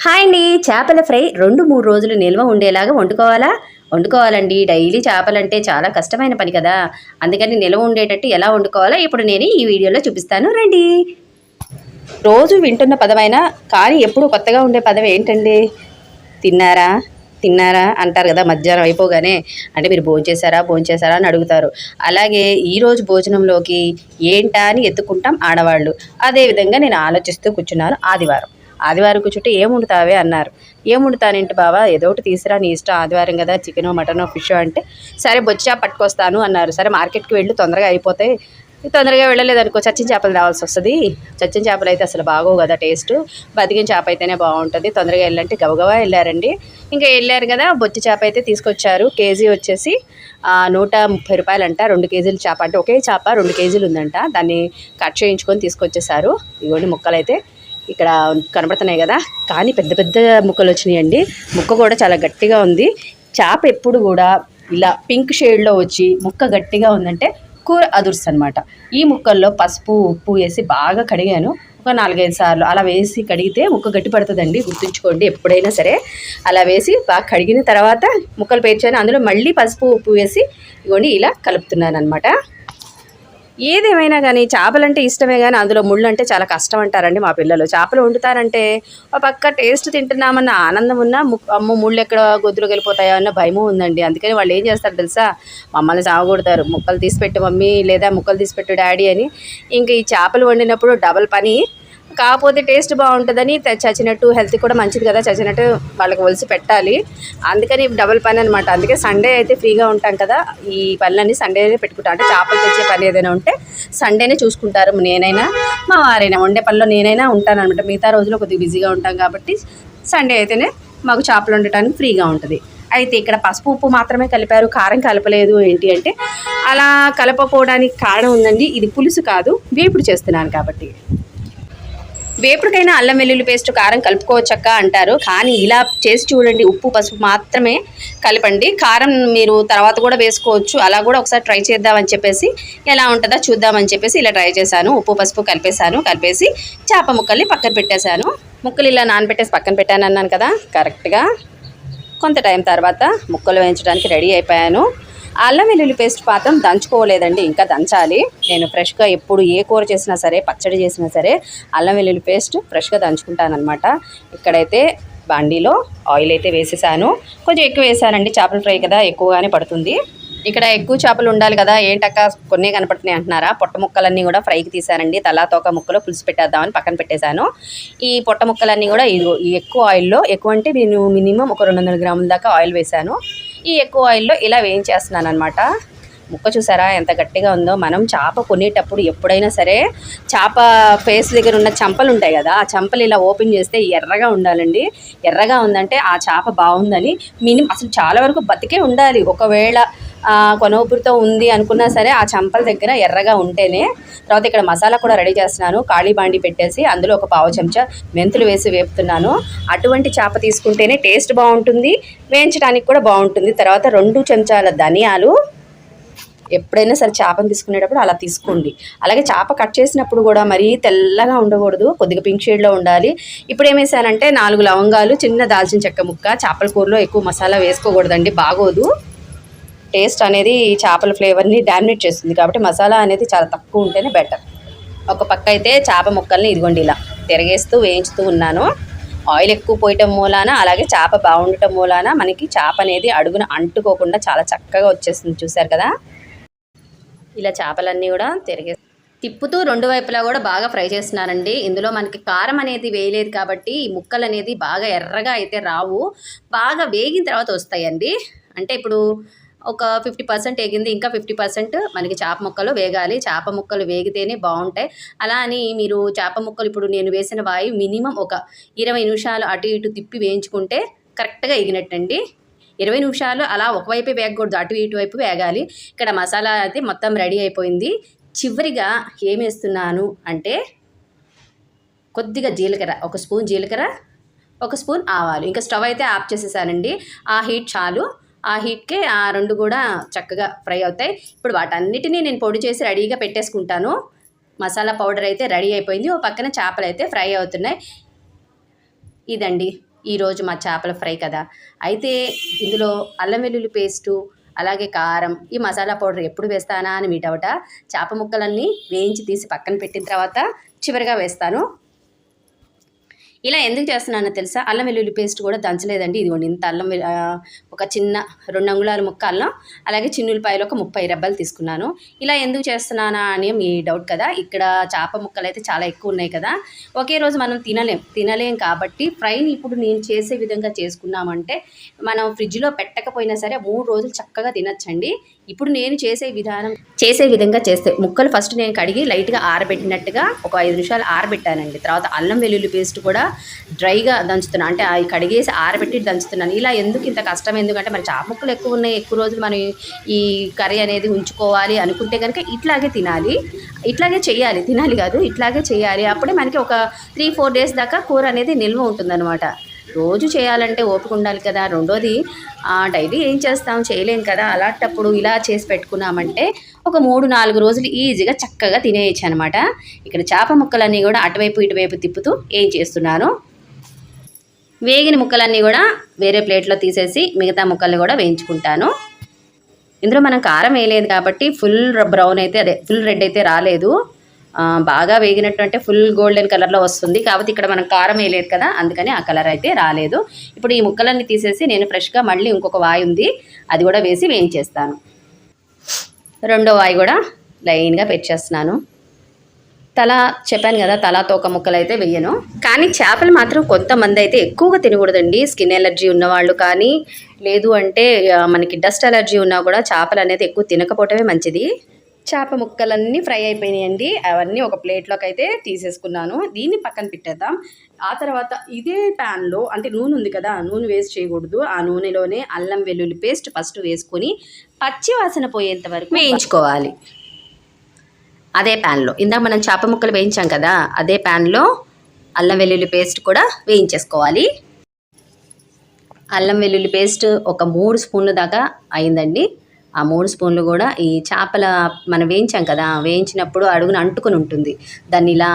Hi అండి. చేపల fry రెండు మూడు రోజులు నిల్వ ఉండేలాగా వండుకోవాలా? వండుకోవాలండి. డైలీ చేపలంటే చాలా కష్టమైన పని కదా. అందుకని నిల్వ ఉండేటట్టు ఎలా వండుకోవాలో ఇప్పుడు నేను ఈ వీడియోలో చూపిస్తాను. రండి. రోజు వింటున్న పదమైన కానీ ఎప్పుడు కొత్తగా ఉండే పదం ఏంటండి? తిన్నారా? తిన్నారా? అంటారు కదా మధ్యాహ్నం అయిపోగానే. అంటే మీరు భోంచేశారా భోంచేశారా అని అడుగుతారు. అలాగే ఈరోజు భోజనంలోకి ఏంటా అని ఎత్తుకుంటాం ఆడవాళ్ళు. అదేవిధంగా నేను ఆలోచిస్తూ కూర్చున్నాను ఆదివారం. ఆదివారం కూర్చుంటే ఏముండుతావే అన్నారు. ఏముండుతానేంటి బావా? ఏదో ఒకటి తీసురా నీ ఇష్టం. ఆదివారం కదా చికెనో మటనో ఫిష్ అంటే సరే బొచ్చా పట్టుకొస్తాను అన్నారు. సరే మార్కెట్కి వెళ్ళి తొందరగా అయిపోతాయి తొందరగా వెళ్ళలేదు అనుకో చచ్చిన చేపలు రావాల్సి వస్తుంది. చచ్చిన చేపలు అయితే అసలు బాగోవు కదా టేస్ట్. బతికిన చేప అయితేనే బాగుంటుంది. తొందరగా వెళ్ళంటే గబగబా వెళ్ళారండి. ఇంకా వెళ్ళారు కదా బొచ్చి చేప అయితే తీసుకొచ్చారు. కేజీ వచ్చేసి నూట ముప్పై రూపాయలు అంట రెండు కేజీల చేప. అంటే ఒకే చేప రెండు కేజీలు ఉందంట. దాన్ని కట్ చేయించుకొని తీసుకొచ్చేసారు. ఇవన్నీ ముక్కలైతే. ఇక్కడ కనబడుతున్నాయి కదా. కానీ పెద్ద పెద్ద ముక్కలు వచ్చినాయండి. ముక్క కూడా చాలా గట్టిగా ఉంది. చేప ఎప్పుడు కూడా ఇలా పింక్ షేడ్లో వచ్చి ముక్క గట్టిగా ఉందంటే కూర అదుర్స్ అనమాట ఈ ముక్కల్లో పసుపు ఉప్పు వేసి బాగా కడిగాను. ఒక నాలుగైదు సార్లు అలా వేసి కడిగితే ముక్క గట్టి పడుతుందండి. గుర్తుంచుకోండి ఎప్పుడైనా సరే. అలా వేసి బాగా కడిగిన తర్వాత ముక్కలు పేర్చాను. అందులో మళ్ళీ పసుపు ఉప్పు వేసి ఇగోండి ఇలా కలుపుతున్నాను అనమాట ఏదేమైనా కానీ చేపలంటే ఇష్టమే కానీ అందులో ముళ్ళు అంటే చాలా కష్టం అంటారండి మా పిల్లలు. చేపలు వండుతారంటే ఒక పక్క టేస్ట్ తింటున్నామన్న ఆనందం ఉన్నా ము- ముళ్ళు ఎక్కడ గొద్దులోకి వెళ్ళిపోతాయో అన్న భయము ఉందండి. అందుకని వాళ్ళు ఏం చేస్తారు తెలుసా? మమ్మల్ని సాగొడతారు ముక్కలు తీసిపెట్టు మమ్మీ లేదా ముక్కలు తీసిపెట్టు డాడీ అని. ఇంకా ఈ చేపలు వండినప్పుడు డబల్ పని కాకపోతే టేస్ట్ బాగుంటుందని చచ్చినట్టు హెల్త్ కూడా మంచిది కదా చచ్చినట్టు వాళ్ళకి ఒలిసి పెట్టాలి. అందుకని డబుల్ పని అనమాట అందుకే సండే అయితే ఫ్రీగా ఉంటాం కదా. ఈ పనులన్నీ సండేనే పెట్టుకుంటాం. అంటే చేపలు తెచ్చే పని ఏదైనా ఉంటే సండేనే చూసుకుంటారు నేనైనా. మా వారైనా వండే పనిలో నేనైనా ఉంటాను అనమాట మిగతా రోజుల్లో కొద్దిగా బిజీగా ఉంటాం కాబట్టి సండే అయితేనే మాకు చేపలు వండటానికి ఫ్రీగా ఉంటుంది. అయితే ఇక్కడ పసుపు ఉప్పు మాత్రమే కలిపారు. కారం కలపలేదు ఏంటి అంటే అలా కలపకపోవడానికి కారణం ఉందండి. ఇది పులుసు కాదు. వేపుడు చేస్తున్నాను కాబట్టి. వేపుడుకైనా అల్లం వెల్లుల్లి పేస్ట్ కారం కలుపుకోవచ్చక్క అంటారు. కానీ ఇలా చేసి చూడండి ఉప్పు పసుపు మాత్రమే కలపండి. కారం మీరు తర్వాత కూడా వేసుకోవచ్చు. అలా కూడా ఒకసారి ట్రై చేద్దామని చెప్పేసి ఎలా ఉంటుందో చూద్దామని చెప్పేసి ఇలా ట్రై చేశాను. ఉప్పు పసుపు కలిపేశాను. కలిపేసి చేప ముక్కల్ని పక్కన పెట్టేశాను. ముక్కలు ఇలా నానబెట్టేసి పక్కన పెట్టాను అన్నాను కదా కరెక్ట్గా కొంత టైం తర్వాత ముక్కలు వేయించడానికి రెడీ అయిపోయాను. అల్లం వెల్లుల్లి పేస్ట్ పాత్రం దంచుకోలేదండి ఇంకా దంచాలి. నేను ఫ్రెష్గా ఎప్పుడు ఏ కూర చేసినా సరే పచ్చడి చేసినా సరే అల్లం వెల్లుల్లి పేస్ట్ ఫ్రెష్గా దంచుకుంటానమాట ఇక్కడైతే బండిలో ఆయిల్ అయితే వేసేసాను. కొంచెం ఎక్కువ వేసానండి చేపల ఫ్రై కదా ఎక్కువగానే పడుతుంది. ఇక్కడ ఎక్కువ చేపలు ఉండాలి కదా ఏంటక్క కొన్ని కనపడుతున్నాయి అంటున్నారా? పొట్ట ముక్కలన్నీ కూడా ఫ్రైకి తీసానండి. తలా తోక ముక్కలో పులుసు పెట్టేద్దామని పక్కన పెట్టేశాను. ఈ పొట్ట ముక్కలన్నీ కూడా ఈ ఎక్కువ ఆయిల్లో ఎక్కువ అంటే నేను మినిమం ఒక రెండు వందల గ్రాముల దాకా ఆయిల్ వేశాను ఈ ఎక్కువ ఆయిల్లో ఇలా వేయించేస్తున్నాను అనమాట ముక్క చూసారా ఎంత గట్టిగా ఉందో? మనం చేప కొనేటప్పుడు ఎప్పుడైనా సరే చేప ఫేస్ దగ్గర ఉన్న చంపలు ఉంటాయి కదా ఆ చంపలు ఇలా ఓపెన్ చేస్తే ఎర్రగా ఉండాలండి. ఎర్రగా ఉందంటే ఆ చేప బాగుందని మినిమం అసలు చాలా వరకు బతికే ఉండాలి. ఒకవేళ ఆ, ఉంది అనుకున్నా సరే ఆ చంపల దగ్గర ఎర్రగా ఉంటేనే తర్వాత ఇక్కడ మసాలా కూడా రెడీ చేస్తున్నాను. కాళీ బాండి పెట్టేసి అందులో ఒక పావు చెంచా మెంతులు వేసి వేపుతున్నాను. అటువంటి చేప తీసుకుంటేనే టేస్ట్ బాగుంటుంది వేయించడానికి కూడా బాగుంటుంది. తర్వాత రెండు చెంచాల ధనియాలు. ఎప్పుడైనా సరే చేపను తీసుకునేటప్పుడు అలా తీసుకోండి. అలాగే చేప కట్ చేసినప్పుడు కూడా మరీ తెల్లగా ఉండకూడదు కొద్దిగా పింక్ షేడ్లో ఉండాలి. ఇప్పుడు ఏమేసానంటే నాలుగు లవంగాలు చిన్న దాల్చిన చెక్క ముక్క చేపల కూరలో ఎక్కువ మసాలా వేసుకోకూడదండి బాగోదు. టేస్ట్ అనేది చేపల ఫ్లేవర్ని డామినేట్ చేస్తుంది కాబట్టి మసాలా అనేది చాలా తక్కువ ఉంటేనే బెటర్. ఒక పక్క అయితే చేప ముక్కల్ని ఇదిగోండి ఇలా తిరగేస్తూ వేయించుతూ ఉన్నాను. ఆయిల్ ఎక్కువ పోయటం మూలాన అలాగే చేప బాగుండటం మూలాన మనకి చేప అనేది అడుగున అంటుకోకుండా చాలా చక్కగా వచ్చేస్తుంది చూసారు కదా. ఇలా చేపలన్నీ కూడా తిరిగే తిప్పుతూ రెండు వైపులా కూడా బాగా ఫ్రై చేస్తున్నానండి ఇందులో మనకి కారం అనేది వేయలేదు కాబట్టి ఈ ముక్కలు అనేది బాగా ఎర్రగా అయితే రావు. బాగా వేగిన తర్వాత వస్తాయండి. అంటే ఇప్పుడు ఒక ఫిఫ్టీ పర్సెంట్ వేగింది ఇంకా ఫిఫ్టీ పర్సెంట్ మనకి చేప ముక్కలు వేగాలి. చేప ముక్కలు వేగితేనే బాగుంటాయి. అలా అని మీరు చేప ముక్కలు ఇప్పుడు నేను వేసిన వాయు మినిమం ఒక ఇరవై నిమిషాలు అటు ఇటు తిప్పి వేయించుకుంటే కరెక్ట్గా ఎగినట్టండి. ఇరవై నిమిషాలు అలా ఒకవైపే వేగకూడదు అటు ఇటు వైపు వేగాలి. ఇక్కడ మసాలా అయితే మొత్తం రెడీ అయిపోయింది. చివరిగా ఏమేస్తున్నాను అంటే కొద్దిగా జీలకర్ర ఒక స్పూన్ జీలకర్ర ఒక స్పూన్ ఆవాలు. ఇంకా స్టవ్ అయితే ఆఫ్ చేసేసానండి. ఆ హీట్ చాలు. ఆ హీట్కే ఆ రెండు కూడా చక్కగా ఫ్రై అవుతాయి. ఇప్పుడు వాటన్నిటినీ నేను పొడి చేసి రెడీగా పెట్టేసుకుంటాను. మసాలా పౌడర్ అయితే రెడీ అయిపోయింది. ఓ పక్కన చేపలు అయితే ఫ్రై అవుతున్నాయి. ఇదండి ఈరోజు మా చేపల ఫ్రై కదా అయితే ఇందులో అల్లం వెల్లుల్లి పేస్టు అలాగే కారం ఈ మసాలా పౌడర్ ఎప్పుడు వేస్తానా అని మీ డౌట చేప ముక్కలన్నీ వేయించి తీసి పక్కన పెట్టిన తర్వాత చివరిగా వేస్తాను. ఇలా ఎందుకు చేస్తున్నానో తెలుసా? అల్లం వెల్లుల్లి పేస్ట్ కూడా దంచలేదండి. ఇదిగోండి ఇంత అల్లం ఒక చిన్న రెండు అంగుళాల ముక్క అల్లం అలాగే చిన్నులపాయలు ఒక ముప్పై రెబ్బలు తీసుకున్నాను. ఇలా ఎందుకు చేస్తున్నానా అని మీ డౌట్ కదా? ఇక్కడ చేప ముక్కలు అయితే చాలా ఎక్కువ ఉన్నాయి కదా? ఒకే రోజు మనం తినలేం. తినలేం కాబట్టి ఫ్రైని ఇప్పుడు నేను చేసే విధంగా చేసుకున్నామంటే మనం ఫ్రిడ్జ్లో పెట్టకపోయినా సరే మూడు రోజులు చక్కగా తినచ్చండి. ఇప్పుడు నేను చేసే విధానం చేసే విధంగా చేస్తే ముక్కలు ఫస్ట్ నేను కడిగి లైట్గా ఆరబెట్టినట్టుగా ఒక ఐదు నిమిషాలు ఆరబెట్టానండి. తర్వాత అల్లం వెల్లుల్లి పేస్ట్ కూడా డ్రైగా దంచుతున్నాను అంటే అవి కడిగేసి ఆరబెట్టి దంచుతున్నాను. ఇలా ఎందుకు ఇంత కష్టం? ఎందుకంటే మరి చాప ముక్కలు ఎక్కువ ఉన్నాయి ఎక్కువ రోజులు మనం ఈ కర్రీ అనేది ఉంచుకోవాలి అనుకుంటే కనుక ఇట్లాగే తినాలి. ఇట్లాగే చేయాలి. తినాలి కాదు ఇట్లాగే చేయాలి. అప్పుడే మనకి ఒక త్రీ ఫోర్ డేస్ దాకా కూర అనేది నిల్వ ఉంటుందన్నమాట. రోజు చేయాలంటే ఓపిక ఉండాలి కదా. రెండోది డైలీ ఏం చేస్తాం? చేయలేం కదా. అలాంటప్పుడు ఇలా చేసి పెట్టుకున్నామంటే ఒక మూడు నాలుగు రోజులు ఈజీగా చక్కగా తినేయచ్చు అనమాట ఇక్కడ చేప ముక్కలన్నీ కూడా అటువైపు ఇటువైపు తిప్పుతూ ఏం చేస్తున్నాను? వేగిన ముక్కలన్నీ కూడా వేరే ప్లేట్లో తీసేసి మిగతా ముక్కల్ని కూడా వేయించుకుంటాను. ఇందులో మనం కారం వేయలేదు కాబట్టి ఫుల్ బ్రౌన్ అయితే అదే ఫుల్ రెడ్ అయితే రాలేదు. బాగా వేగినట్టు అంటే ఫుల్ గోల్డెన్ కలర్లో వస్తుంది. కాబట్టి ఇక్కడ మనం కారం వేయలేదు కదా అందుకని ఆ కలర్ అయితే రాలేదు. ఇప్పుడు ఈ ముక్కలన్నీ తీసేసి నేను ఫ్రెష్గా మళ్ళీ ఇంకొక వాయి ఉంది. అది కూడా వేసి వేయించేస్తాను. రెండో వాయి కూడా లైన్గా పెట్టేస్తున్నాను. తల చెప్పాను కదా తల తోక ముక్కలు అయితే వెయ్యను కానీ చేపలు మాత్రం కొంతమంది అయితే ఎక్కువగా తినకూడదండి. స్కిన్ ఎలర్జీ ఉన్నవాళ్ళు కానీ లేదు అంటే మనకి డస్ట్ ఎలర్జీ ఉన్నా కూడా చేపలు అనేది ఎక్కువ తినకపోవటమే మంచిది. చేప ముక్కలన్నీ ఫ్రై అయిపోయినాయండి. అవన్నీ ఒక ప్లేట్లోకి అయితే తీసేసుకున్నాను. దీన్ని పక్కన పెట్టేద్దాం. ఆ తర్వాత ఇదే ప్యాన్లో అంటే నూనె ఉంది కదా నూనె వేస్ట్ చేయకూడదు. ఆ నూనెలోనే అల్లం వెల్లుల్లి పేస్ట్ ఫస్ట్ వేసుకొని పచ్చి వాసన పోయేంత వరకు వేయించుకోవాలి. అదే ప్యాన్లో. ఇందాక మనం చేప ముక్కలు వేయించాం కదా అదే ప్యాన్లో అల్లం వెల్లుల్లి పేస్ట్ కూడా వేయించేసుకోవాలి. అల్లం వెల్లుల్లి పేస్ట్ ఒక మూడు స్పూన్ల దాకా అయిందండి. ఆ మూడు స్పూన్లు కూడా ఈ చేపల మనం వేయించాం కదా వేయించినప్పుడు అడుగున అంటుకుని ఉంటుంది. దాన్ని ఇలా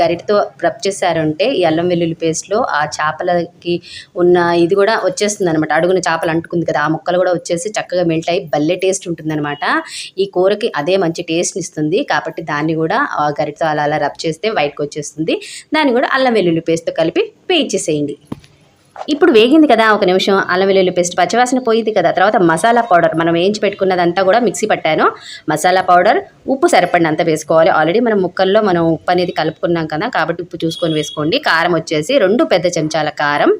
గరిటతో రబ్ చేశారంటే ఈ అల్లం వెల్లుల్లి పేస్ట్లో ఆ చేపలకి ఉన్న ఇది కూడా వచ్చేస్తుంది అనమాట అడుగున చేపలు అంటుకుంది కదా ఆ ముక్కలు కూడా వచ్చేసి చక్కగా మెల్ట్ అయ్యి భలే టేస్ట్ ఉంటుందన్నమాట. ఈ కూరకి అదే మంచి టేస్ట్ని ఇస్తుంది. కాబట్టి దాన్ని కూడా ఆ గరిటతో అలా అలా రబ్ చేస్తే వైట్కి వచ్చేస్తుంది. దాన్ని కూడా అల్లం వెల్లుల్లి పేస్ట్తో కలిపి వేయించేసేయండి. ఇప్పుడు వేగింది కదా ఒక నిమిషం అల్లం వెల్లుల్లి పేస్ట్ పచ్చివాసన పోయింది కదా తర్వాత మసాలా పౌడర్ మనం వేయించి పెట్టుకున్నదంతా కూడా మిక్సీ పట్టాను. మసాలా పౌడర్ ఉప్పు సరిపడినంత వేసుకోవాలి. ఆల్రెడీ మనం ముక్కల్లో మనం ఉప్పు అనేది కలుపుకున్నాం కదా కాబట్టి ఉప్పు చూసుకొని వేసుకోండి. కారం వచ్చేసి రెండు పెద్ద చెంచాల కారం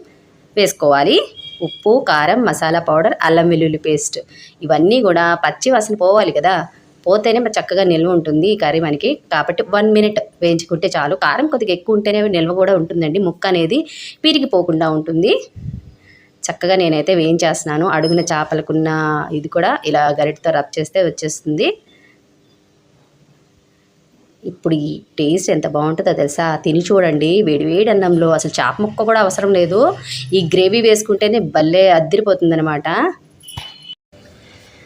వేసుకోవాలి. ఉప్పు కారం మసాలా పౌడర్ అల్లం వెల్లుల్లి పేస్ట్. ఇవన్నీ కూడా పచ్చి వాసన పోవాలి కదా. పోతేనే మరి చక్కగా నిల్వ ఉంటుంది ఈ కర్రీ మనకి. కాబట్టి వన్ మినిట్ వేయించుకుంటే చాలు. కారం కొద్దిగా ఎక్కువ ఉంటేనే నిల్వ కూడా ఉంటుందండి. ముక్క అనేది పిరిగిపోకుండా ఉంటుంది. చక్కగా నేనైతే వేయించేస్తున్నాను. అడుగున చేపలకున్న ఇది కూడా ఇలా గరిటతో రబ్ చేస్తే వచ్చేస్తుంది. ఇప్పుడు ఈ టేస్ట్ ఎంత బాగుంటుందో తెలుసా? తిని చూడండి. వేడి వేడి అన్నంలో అసలు చేప ముక్క కూడా అవసరం లేదు. ఈ గ్రేవీ వేసుకుంటేనే భలే అద్దరిపోతుందనమాట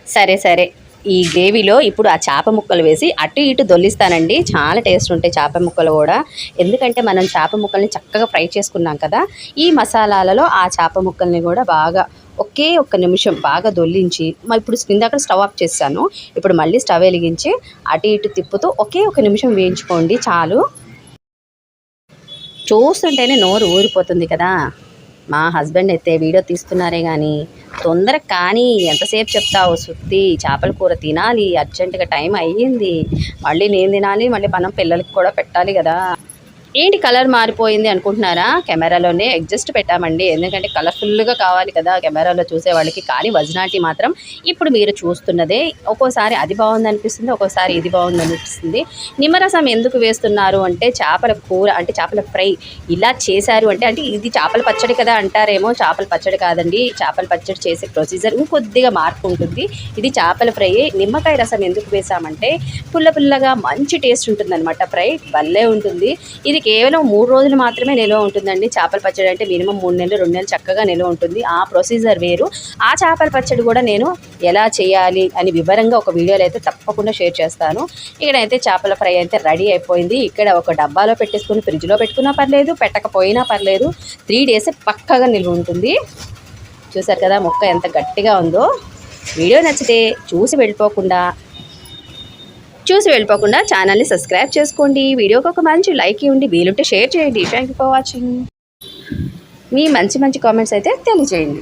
సరే సరే. ఈ గ్రేవీలో ఇప్పుడు ఆ చేప ముక్కలు వేసి అటు ఇటు దొల్లిస్తానండి. చాలా టేస్ట్ ఉంటాయి చేప ముక్కలు కూడా. ఎందుకంటే మనం చేప ముక్కల్ని చక్కగా ఫ్రై చేసుకున్నాం కదా ఈ మసాలాలలో ఆ చేప ముక్కల్ని కూడా బాగా ఒకే ఒక్క నిమిషం బాగా దొల్లించి మా ఇప్పుడు ఇందాక స్టవ్ ఆఫ్ చేశాను ఇప్పుడు మళ్ళీ స్టవ్ వెలిగించి అటు ఇటు తిప్పుతూ ఒకే ఒక నిమిషం వేయించుకోండి చాలు. చూస్తుంటేనే నోరు ఊరిపోతుంది కదా. మా హస్బెండ్ అయితే వీడియో తీస్తున్నారే కానీ తొందర కానీ ఎంతసేపు చెప్తావు సుత్తి? చేపల కూర తినాలి అర్జెంటుగా టైం అయ్యింది. మళ్ళీ నేను తినాలి మళ్ళీ మనం పిల్లలకి కూడా పెట్టాలి కదా. ఏంటి కలర్ మారిపోయింది అనుకుంటున్నారా? కెమెరాలోనే అడ్జస్ట్ పెట్టామండి. ఎందుకంటే కలర్ఫుల్గా కావాలి కదా కెమెరాలో చూసే వాళ్ళకి. కానీ వజనాటి మాత్రం ఇప్పుడు మీరు చూస్తున్నదే. ఒక్కోసారి అది బాగుంది అనిపిస్తుంది ఒక్కోసారి ఇది బాగుంది అనిపిస్తుంది నిమ్మరసం ఎందుకు వేస్తున్నారు అంటే చేపల కూర అంటే చేపల ఫ్రై ఇలా చేశారు అంటే అంటే ఇది చేపల పచ్చడి కదా అంటారేమో. చేపల పచ్చడి కాదండి. చేపల పచ్చడి చేసే ప్రొసీజర్ ఇంకొద్దిగా మార్పు ఉంటుంది. ఇది చేపల ఫ్రై. నిమ్మకాయ రసం ఎందుకు వేసామంటే పుల్ల పుల్లగా మంచి టేస్ట్ ఉంటుందన్నమాట ఫ్రై. భలే ఉంటుంది. ఇది కేవలం మూడు రోజులు మాత్రమే నిల్వ ఉంటుందండి. చేపల పచ్చడి అంటే మినిమం మూడు నెలలు రెండు నెలలు చక్కగా నిల్వ ఉంటుంది. ఆ ప్రొసీజర్ వేరు. ఆ చేపల పచ్చడి కూడా నేను ఎలా చేయాలి అని వివరంగా ఒక వీడియోలో అయితే తప్పకుండా షేర్ చేస్తాను. ఇక్కడైతే చేపల ఫ్రై అయితే రెడీ అయిపోయింది. ఇక్కడ ఒక డబ్బాలో పెట్టేసుకుని ఫ్రిడ్జ్లో పెట్టుకున్నా పర్లేదు పెట్టకపోయినా పర్లేదు. త్రీ డేస్ పక్కగా నిల్వ ఉంటుంది. చూసారు కదా మొక్క ఎంత గట్టిగా ఉందో. వీడియో నచ్చితే చూసి వెళ్ళిపోకుండా చూసి వెళ్ళిపోకుండా ఛానల్ని సబ్స్క్రైబ్ చేసుకోండి. వీడియోకి ఒక మంచి లైక్ ఇవ్వండి. వీలుంటే షేర్ చేయండి. థ్యాంక్ యూ ఫర్ వాచింగ్ మీ మంచి మంచి కామెంట్స్ అయితే తెలియజేయండి.